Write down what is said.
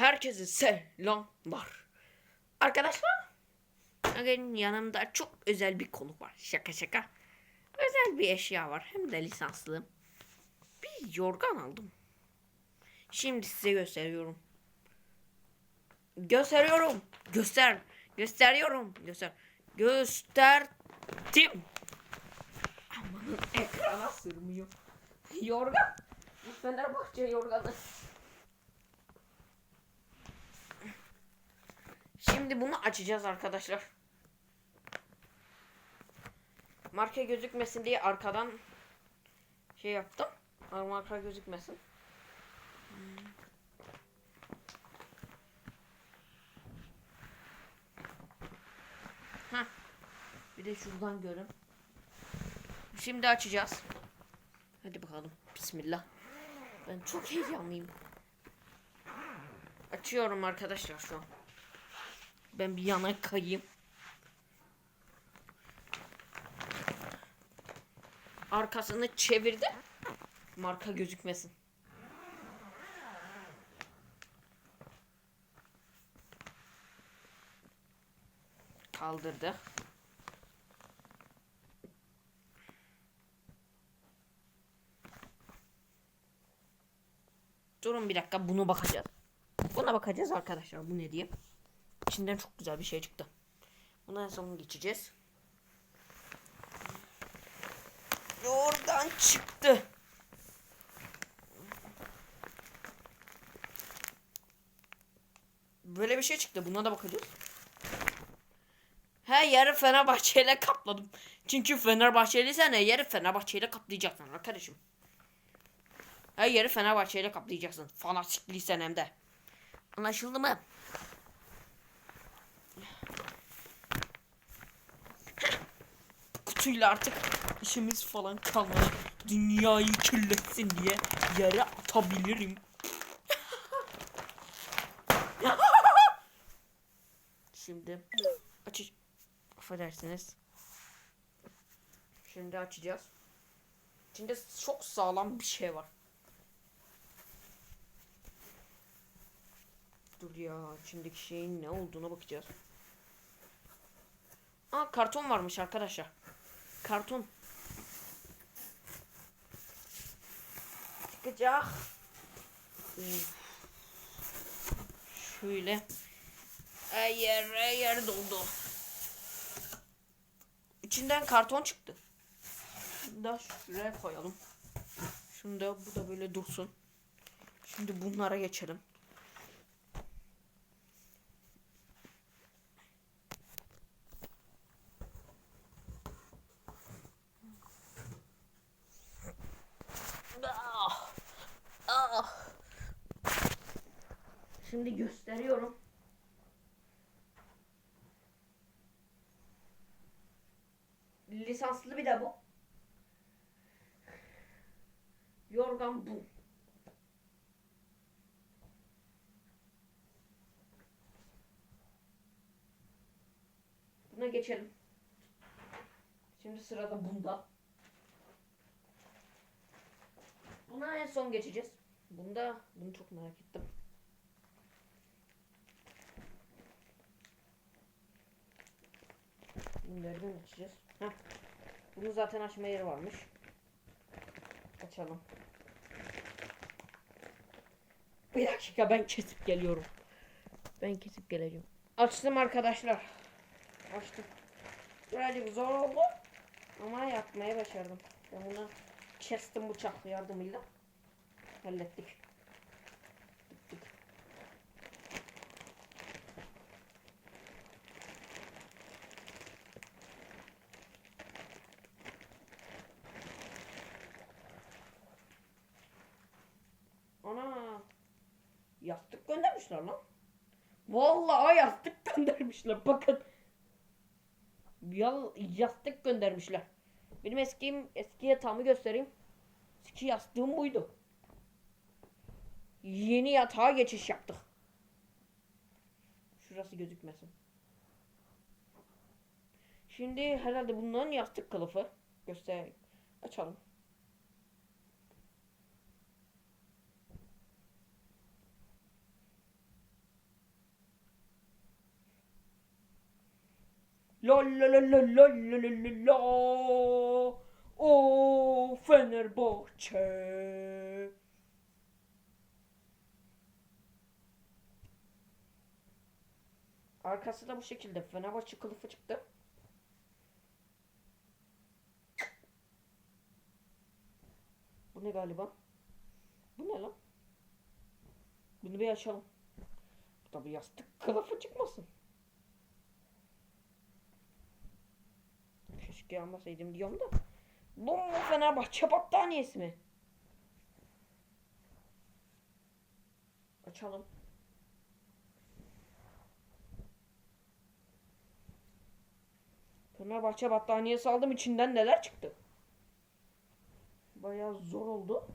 Herkese selamlar. Arkadaşlar, bugün yanımda çok özel bir konuk var. Şaka şaka. Özel bir eşya var. Hem de lisanslı. Bir yorgan aldım. Şimdi size gösteriyorum. Gösteriyorum. Göster. Gösteriyorum. Göster. Gösterdim. Amanın ekrana sığmıyor. Yorgan. Fenerbahçe yorganı. Şimdi bunu açacağız arkadaşlar. Marka gözükmesin diye arkadan şey yaptım. Marka gözükmesin. Heh. Bir de şuradan görün. Şimdi açacağız. Hadi bakalım. Bismillah. Ben çok heyecanlıyım. Açıyorum arkadaşlar şu an. Ben bir yana kayayım. Arkasını çevirdi. Marka gözükmesin. Kaldırdı. Durun bir dakika bunu bakacağız. Buna bakacağız arkadaşlar. Bu ne diye. İçinden çok güzel bir şey çıktı. Bundan sonra geçeceğiz. Oradan çıktı. Böyle bir şey çıktı. Buna da bakacağız. Her yeri Fenerbahçe ile kapladım. Çünkü Fenerbahçeliysen her yeri Fenerbahçe ile kaplayacaksın arkadaşım. Her yeri Fenerbahçe ile kaplayacaksın. Fanatikliysen hem de. Anlaşıldı mı? Kutuyla artık işimiz falan kalmadı. Dünyayı kirletsin diye yere atabilirim. Şimdi aç affedersiniz. Şimdi açacağız. İçinde çok sağlam bir şey var. Dur ya içindeki şeyin ne olduğuna bakacağız. Aa karton varmış arkadaşlar. Karton. Çıkacak. Şöyle. Her yer, her doldu. İçinden karton çıktı. Şunu da şuraya koyalım. Şunu da bu da böyle dursun. Şimdi bunlara geçelim. Şimdi gösteriyorum. Lisanslı bir de bu. Yorgan bu. Buna geçelim. Şimdi sırada bunda. Buna en son geçeceğiz. Bunda bunu çok merak ettim. Bunu nereden açacağız? Heh. Bunu zaten açma yeri varmış. Açalım. Bir dakika ben kesip geliyorum. Ben kesip geleceğim. Açtım arkadaşlar. Açtım. Birazcık zor oldu. Ama yapmaya başardım. Ben bunu kestim bıçak yardımıyla. Hallettik. Ana. Yastık göndermişler lan. Vallahi yastık göndermişler. Bakın. Ya, yastık göndermişler. Benim eski eski yatağımı göstereyim. Eski yastığım buydu. Yeni yatağa geçiş yaptık. Şurası gözükmesin. Şimdi herhalde bunların yastık kılıfı. Göster. Açalım. La la la la la la la la la. O Fenerbahçe. Arkası da bu şekilde. Fenerbahçe kılıfı çıktı. Bu ne galiba? Bu ne lan? Bunu bir açalım. Tabi yastık kılıfı çıkmasın. Keşke almasaydım diyorum da. Mu Fenerbahçe battaniyesi mi? Açalım. Fenerbahçe battaniyesi aldım içinden neler çıktı? Bayağı zor oldu.